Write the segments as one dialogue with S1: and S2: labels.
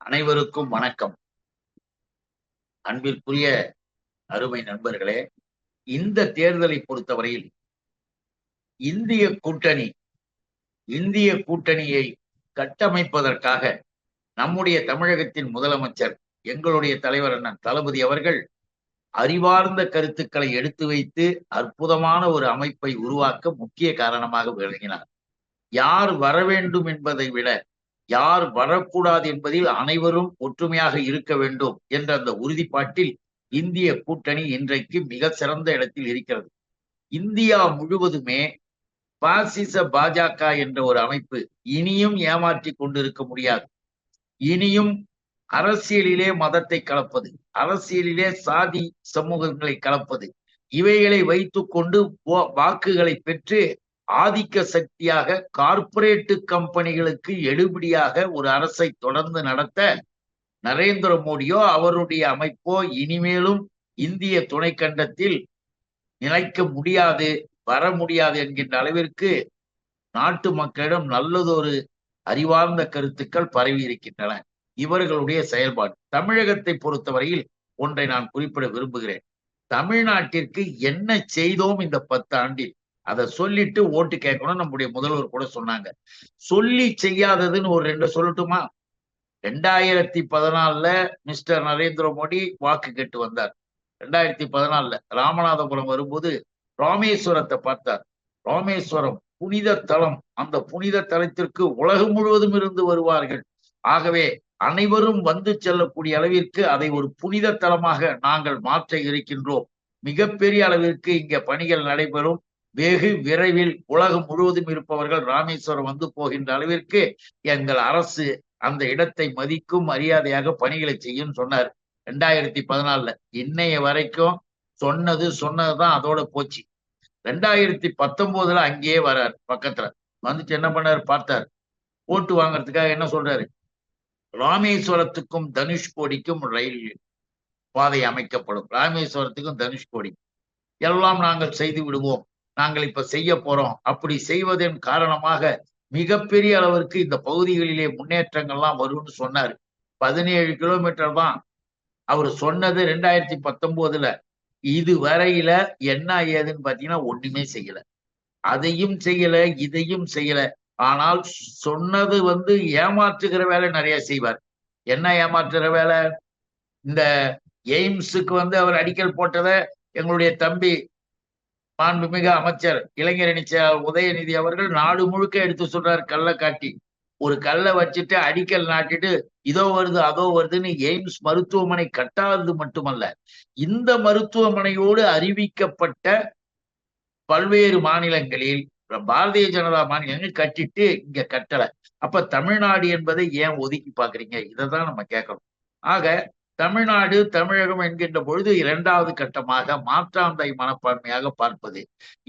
S1: அனைவருக்கும் வணக்கம். அன்பிற்குரிய அருமை நண்பர்களே இந்த தேர்தலை பொறுத்தவரையில் இந்திய கூட்டணி இந்திய கூட்டணியை கட்டமைப்பதற்காக நம்முடைய தமிழகத்தின் முதலமைச்சர் எங்களுடைய தலைவர் அண்ணன் தளபதி அவர்கள் அறிவார்ந்த கருத்துக்களை எடுத்து வைத்து அற்புதமான ஒரு அமைப்பை உருவாக்க முக்கிய காரணமாக விளங்கினார். யார் வர வேண்டும் என்பதை விட யார் வரக்கூடாது என்பதில் அனைவரும் ஒற்றுமையாக இருக்க வேண்டும் என்ற அந்த உறுதிப்பாட்டில் இந்திய கூட்டணி இன்றைக்கு மிக சிறந்த இடத்தில் இருக்கிறது. இந்தியா முழுவதுமே பாசிச பாஜக என்ற ஒரு அமைப்பு இனியும் ஏமாற்றி கொண்டிருக்க முடியாது. இனியும் அரசியலிலே மதத்தை கலப்பது அரசியலிலே சாதி சமூகங்களை கலப்பது இவைகளை வைத்துக் கொண்டு வாக்குகளை பெற்று ஆதிக்க சக்தியாக கார்ப்பரேட்டு கம்பெனிகளுக்கு எடுபடியாக ஒரு அரசை தொடர்ந்து நடத்த நரேந்திர மோடியோ அவருடைய அமைப்போ இனிமேலும் இந்திய துணைக்கண்டத்தில் நிலைக்க முடியாது வர முடியாது என்கின்ற அளவிற்கு நாட்டு மக்களிடம் நல்லதொரு அறிவார்ந்த கருத்துக்கள் பரவி இருக்கின்றன. இவர்களுடைய செயல்பாடு. தமிழகத்தை பொறுத்தவரையில் ஒன்றை நான் குறிப்பிட விரும்புகிறேன். தமிழ்நாட்டிற்கு என்ன செய்தோம் இந்த பத்து ஆண்டில் அதை சொல்லிட்டு ஓட்டு கேட்கணும் நம்முடைய முதல்வர் கூட சொன்னாங்க. சொல்லி செய்யாததுன்னு ஒரு ரெண்டு சொல்லட்டுமா? ரெண்டாயிரத்தி பதினாலுல மிஸ்டர் நரேந்திர மோடி வாக்கு கேட்டு வந்தார். ரெண்டாயிரத்தி பதினாலுல ராமநாதபுரம் வரும்போது ராமேஸ்வரத்தை பார்த்தார். ராமேஸ்வரம் புனித தலம். அந்த புனித தலத்திற்கு உலகம் முழுவதும் இருந்து வருவார்கள். ஆகவே அனைவரும் வந்து செல்லக்கூடிய அளவிற்கு அதை ஒரு புனித தலமாக நாங்கள் மாற்ற இருக்கின்றோம். மிகப்பெரிய அளவிற்கு இங்க பணிகள் நடைபெறும். வெகு விரைவில் உலகம் முழுவதும் இருப்பவர்கள் ராமேஸ்வரம் வந்து போகின்ற அளவிற்கு எங்கள் அரசு அந்த இடத்தை மதிக்கும் மரியாதையாக பணிகளை செய்யும் சொன்னார். ரெண்டாயிரத்தி பதினாலுல இன்னைய வரைக்கும் சொன்னது சொன்னதுதான் அதோட போச்சு. ரெண்டாயிரத்தி பத்தொன்பதுல அங்கேயே வரார் பக்கத்துல. வந்துட்டு என்ன பண்ணாரு? பார்த்தார். ஓட்டு வாங்குறதுக்காக என்ன சொல்றாரு? ராமேஸ்வரத்துக்கும் தனுஷ்கோடிக்கும் ரயில் பாதை அமைக்கப்படும். ராமேஸ்வரத்துக்கும் தனுஷ்கோடி எல்லாம் நாங்கள் செய்து விடுவோம். நாங்கள் இப்ப செய்ய போறோம். அப்படி செய்வதன் காரணமாக மிகப்பெரிய அளவிற்கு இந்த பகுதிகளிலே முன்னேற்றங்கள்லாம் வரும்னு சொன்னார். பதினேழு கிலோமீட்டர் தான். அவர் சொன்னது ரெண்டாயிரத்தி பத்தொன்பதுல. இது வரையில என்ன ஏதுன்னு பாத்தீங்கன்னா ஒண்ணுமே செய்யல. அதையும் செய்யல இதையும் செய்யல. ஆனால் சொன்னது வந்து ஏமாற்றுகிற வேலை நிறைய செய்வார். என்ன ஏமாற்றுகிற வேலை? இந்த எய்ம்ஸுக்கு வந்து அவர் அடிக்கல் போட்டதை எங்களுடைய தம்பி மாண்புமிகு அமைச்சர் இளைஞரணி உதயநிதி அவர்கள் நாடு முழுக்க எடுத்து சொல்றாரு கல்லை காட்டி. ஒரு கல்லை வச்சுட்டு அடிக்கல் நாட்டிட்டு இதோ வருது அதோ வருதுன்னு எய்ம்ஸ் மருத்துவமனை கட்டாதது மட்டுமல்ல இந்த மருத்துவமனையோடு அறிவிக்கப்பட்ட பல்வேறு மாநிலங்களில் பாரதிய ஜனதா மாநிலங்கள் கட்டிட்டு இங்க கட்டல. அப்ப தமிழ்நாடு என்பதை ஏன் ஒதுக்கி பாக்குறீங்க இதைதான் நம்ம கேட்கணும் ஆக தமிழ்நாடு தமிழகம் என்கின்ற பொழுது இரண்டாவது கட்டமாக மாற்றாந்தை மனப்பான்மையாக பார்ப்பது.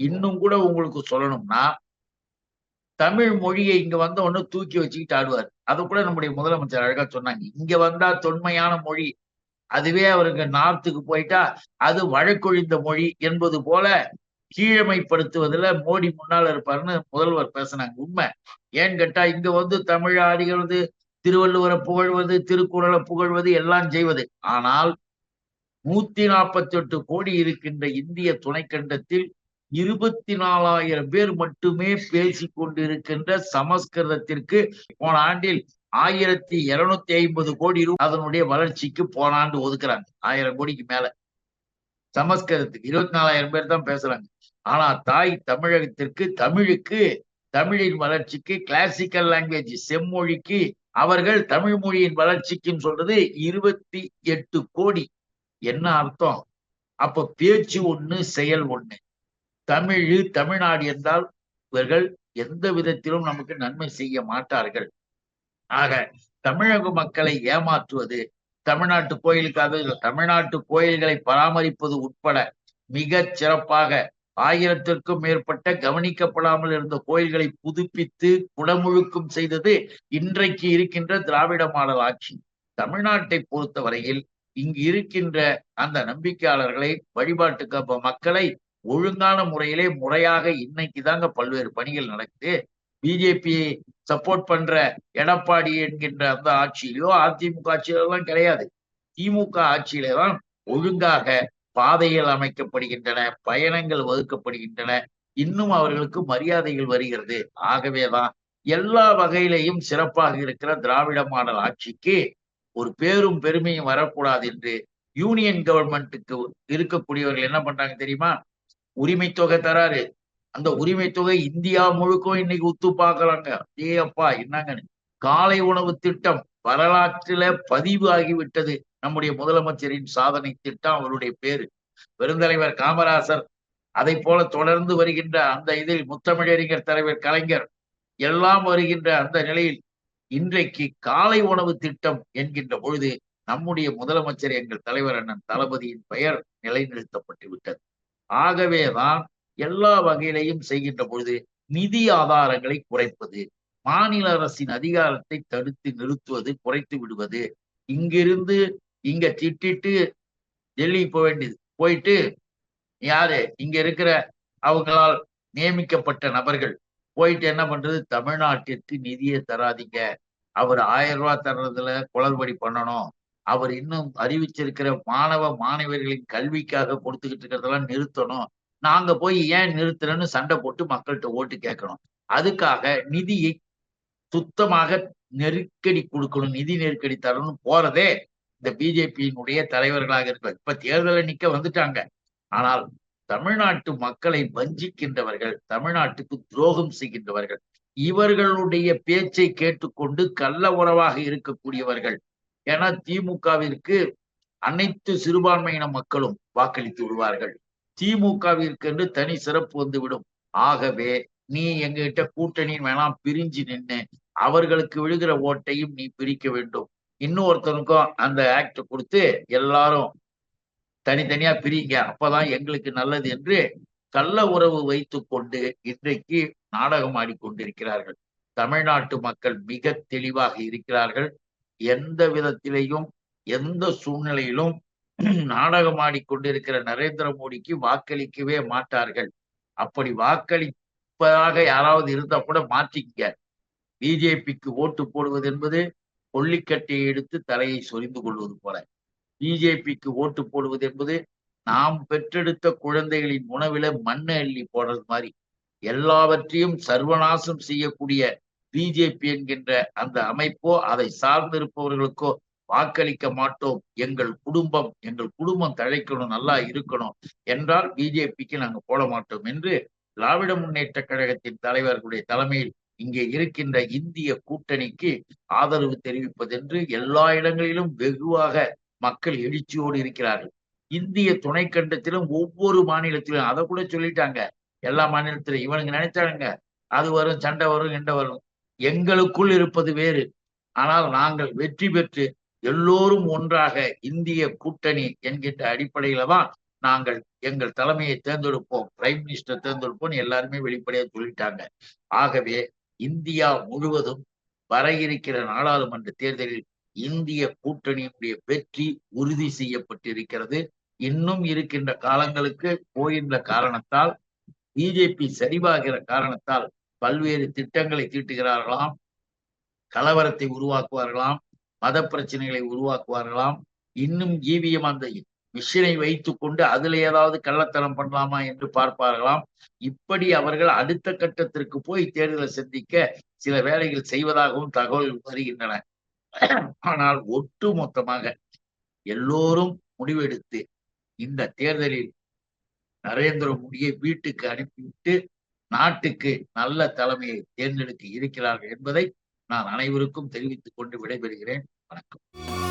S1: இன்னும் கூட உங்களுக்கு சொல்லணும்னா தமிழ் மொழியை இங்க வந்த ஒண்ணு தூக்கி வச்சுக்கிட்டு ஆடுவார். அது கூட நம்முடைய முதலமைச்சர் அழகா சொன்னாங்க. இங்க வந்தா தொன்மையான மொழி. அதுவே அவருக்கு நார்த்துக்கு போயிட்டா அது வழக்கொழிந்த மொழி என்பது போல கீழமைப்படுத்துவதில் மோடி முன்னால் இருப்பாருன்னு முதல்வர் பேசினாங்க. உண்மை. ஏன்னு கேட்டா இங்க வந்து தமிழ் ஆடுகிறது திருவள்ளுவரை புகழ்வது திருக்குறளை புகழ்வது எல்லாம் செய்வது. ஆனால் நூத்தி நாற்பத்தி எட்டு கோடி இருக்கின்ற இந்திய துணைக்கண்டத்தில் இருபத்தி நாலாயிரம் பேர் மட்டுமே பேசி கொண்டிருக்கின்ற சமஸ்கிருதத்திற்கு போன ஆண்டில் ஆயிரத்தி இருநூத்தி ஐம்பது கோடி அதனுடைய வளர்ச்சிக்கு போன ஆண்டு ஒதுக்குறாங்க. ஆயிரம் கோடிக்கு மேல. சமஸ்கிருதத்துக்கு இருபத்தி நாலாயிரம் பேர் தான் பேசுறாங்க. ஆனா தாய் தமிழகத்திற்கு தமிழுக்கு தமிழின் வளர்ச்சிக்கு கிளாசிக்கல் லாங்குவேஜ் செம்மொழிக்கு அவர்கள் தமிழ் மொழியின் வளர்ச்சிக்குன்னு சொல்றது இருபத்தி எட்டு கோடி. என்ன அர்த்தம்? அப்ப பேச்சு ஒண்ணு செயல் ஒண்ணு. தமிழ் தமிழ்நாடு என்றால் இவர்கள் எந்த விதத்திலும் நமக்கு நன்மை செய்ய மாட்டார்கள். ஆக தமிழக மக்களை ஏமாற்றுவது தமிழ்நாட்டு கோயிலுக்காக தமிழ்நாட்டு கோயில்களை பராமரிப்பது உட்பட மிக சிறப்பாக ஆயிரத்திற்கும் மேற்பட்ட கவனிக்கப்படாமல் இருந்த கோயில்களை புதுப்பித்து குடமுழுக்கும் செய்தது இன்றைக்கு இருக்கின்ற திராவிட மாடல் ஆட்சி. தமிழ்நாட்டை பொறுத்தவரையில் இங்கு இருக்கின்ற அந்த நம்பிக்கையாளர்களை வழிபாட்டுக்கு மக்களை ஒழுங்கான முறையிலே முறையாக இன்னைக்கு தாங்க பல்வேறு பணிகள் நடக்குது. பிஜேபி சப்போர்ட் பண்ற எடப்பாடி என்கின்ற அந்த ஆட்சியிலோ அதிமுக ஆட்சியிலோ எல்லாம் கிடையாது. திமுக ஆட்சியில தான் ஒழுங்காக பாதைகள் அமைக்கப்படுகின்றன பயணங்கள் வகுக்கப்படுகின்றன இன்னும் அவர்களுக்கு மரியாதைகள் வருகிறது. ஆகவேதான் எல்லா வகையிலையும் சிறப்பாக இருக்கிற திராவிட மாடல் ஆட்சிக்கு ஒரு பேரும் பெருமையும் வரக்கூடாது என்று யூனியன் கவர்மெண்ட்டுக்கு இருக்கக்கூடியவர்கள் என்ன பண்றாங்க தெரியுமா? உரிமை தொகை தராரு. அந்த உரிமை தொகை இந்தியா முழுக்கும் இன்னைக்கு உத்து பார்க்கலாங்க ஏ அப்பா என்னங்கன்னு. காலை உணவு திட்டம் வரலாற்றில பதிவு ஆகிவிட்டது. நம்முடைய முதலமைச்சரின் சாதனை திட்டம் அவருடைய பேரு. பெருந்தலைவர் காமராசர் அதை போல தொடர்ந்து வருகின்ற அந்த இதில் முத்தமிழறிஞர் தலைவர் கலைஞர் எல்லாம் வருகின்ற அந்த நிலையில் இன்றைக்கு காலை உணவு திட்டம் என்கின்ற பொழுது நம்முடைய முதலமைச்சர் எங்கள் தலைவர் அண்ணன் தளபதியின் பெயர் நிலைநிறுத்தப்பட்டு விட்டது. ஆகவேதான் எல்லா வகையிலையும் செய்கின்ற பொழுது நிதி ஆதாரங்களை குறைப்பது மாநில அரசின் அதிகாரத்தை தடுத்து நிறுத்துவது குறைத்து விடுவது இங்கிருந்து இங்க திட்டிட்டு டெல்லி போக வேண்டியது. போயிட்டு யாரு? இங்க இருக்கிற அவங்களால் நியமிக்கப்பட்ட நபர்கள். போயிட்டு என்ன பண்றது? தமிழ்நாட்டிற்கு நிதியை தராதீங்க. அவர் ஆயிரம் ரூபாய் தர்றதுல குளறுபடி பண்ணணும். அவர் இன்னும் அறிவிச்சிருக்கிற மாணவ மாணவர்களின் கல்விக்காக கொடுத்துக்கிட்டு இருக்கிறதெல்லாம் நிறுத்தணும். நாங்க போய் ஏன் நிறுத்துறேன்னு சண்டை போட்டு மக்கள்கிட்ட ஓட்டு கேட்கணும். அதுக்காக நிதியை சுத்தமாக நெருக்கடி கொடுக்கணும். நிதி நெருக்கடி தரணும். போறதே இந்த பிஜேபியினுடைய தலைவர்களாக இருக்க இப்ப தேர்தலை நிக்க வந்துட்டாங்க. ஆனால் தமிழ்நாட்டு மக்களை வஞ்சிக்கின்றவர்கள் தமிழ்நாட்டுக்கு துரோகம் செய்கின்றவர்கள் இவர்களுடைய பேச்சை கேட்டுக்கொண்டு கள்ள உறவாக இருக்கக்கூடியவர்கள் ஏன்னா திமுகவிற்கு அனைத்து சிறுபான்மையின மக்களும் வாக்களித்து விடுவார்கள். திமுகவிற்கு என்று தனி சிறப்பு வந்துவிடும். ஆகவே நீ எங்ககிட்ட கூட்டணி வேணாம் பிரிஞ்சு நின்று அவர்களுக்கு விழுகிற ஓட்டையும் நீ பிரிக்க வேண்டும். இன்னொருத்தனுக்கும் அந்த ஆக்ட் கொடுத்து எல்லாரும் தனித்தனியா பிரிங்க. அப்பதான் எங்களுக்கு நல்லது என்று கள்ள உறவு வைத்து கொண்டு இன்றைக்கு நாடகம் ஆடிக்கொண்டிருக்கிறார்கள். தமிழ்நாட்டு மக்கள் மிக தெளிவாக இருக்கிறார்கள். எந்த விதத்திலையும் எந்த சூழ்நிலையிலும் நாடகம் ஆடிக்கொண்டிருக்கிற நரேந்திர மோடிக்கு வாக்களிக்கவே மாட்டார்கள். அப்படி வாக்களிப்பதாக யாராவது இருந்தா கூட மாற்றிக்க பிஜேபிக்கு ஓட்டு போடுவது என்பது கொல்லிக்கட்டையை எடுத்து தலையை சொரிந்து கொள்வது போல. பிஜேபிக்கு ஓட்டு போடுவது என்பது நாம் பெற்றெடுத்த குழந்தைகளின் உணவில மண்ணை அள்ளி போடுறது மாதிரி. எல்லாவற்றையும் சர்வநாசம் செய்யக்கூடிய பிஜேபி என்கின்ற அந்த அமைப்போ அதை சார்ந்திருப்பவர்களுக்கோ வாக்களிக்க மாட்டோம். எங்கள் குடும்பம் எங்கள் குடும்பம் தழைக்கணும் நல்லா இருக்கணும் என்றால் பிஜேபிக்கு நாங்க போட மாட்டோம் என்று திராவிட முன்னேற்ற கழகத்தின் தலைவர்களுடைய தலைமையில் இங்கே இருக்கின்ற இந்திய கூட்டணிக்கு ஆதரவு தெரிவிப்பதென்று எல்லா இடங்களிலும் வெகுவாக மக்கள் எழுச்சியோடு இருக்கிறார்கள். இந்திய துணைக்கண்டத்திலும் ஒவ்வொரு மாநிலத்திலும் அதை கூட சொல்லிட்டாங்க. எல்லா மாநிலத்திலும் இவனுங்க நினைச்சானுங்க அது வரும் சண்டை வரும் எண்டை வரும். எங்களுக்குள் இருப்பது வேறு. ஆனால் நாங்கள் வெற்றி பெற்று எல்லோரும் ஒன்றாக இந்திய கூட்டணி என்கின்ற அடிப்படையில தான் நாங்கள் எங்கள் தலைமையை தேர்ந்தெடுப்போம் பிரைம் மினிஸ்டர் தேர்ந்தெடுப்போம் எல்லாருமே வெளிப்படையா சொல்லிட்டாங்க. ஆகவே இந்தியா முழுவதும் வர இருக்கிற நாடாளுமன்ற தேர்தலில் இந்திய கூட்டணியினுடைய வெற்றி உறுதி செய்யப்பட்டிருக்கிறது. இன்னும் இருக்கின்ற காலங்களுக்கு போகின்ற காரணத்தால் பிஜேபி சரிவாகிற காரணத்தால் பல்வேறு திட்டங்களை தீட்டுகிறார்களாம். கலவரத்தை உருவாக்குவார்களாம். மத பிரச்சனைகளை உருவாக்குவார்களாம். இன்னும் ஈவிஎம் அந்த மிஷினை வைத்துக் கொண்டு அதுல ஏதாவது கள்ளத்தனம் பண்ணலாமா என்று பார்ப்பார்களாம். இப்படி அவர்கள் அடுத்த கட்டத்திற்கு போய் தேர்தலை சந்திக்க சில வேலைகள் செய்வதாகவும் தகவல்கள் வருகின்றன. ஆனால் ஒட்டு மொத்தமாக எல்லோரும் முடிவெடுத்து இந்த தேர்தலில் நரேந்திர மோடியை வீட்டுக்கு அனுப்பிவிட்டு நாட்டுக்கு நல்ல தலைமையை தேர்ந்தெடுக்க இருக்கிறார்கள் என்பதை நான் அனைவருக்கும் தெரிவித்துக் கொண்டு விடைபெறுகிறேன். வணக்கம்.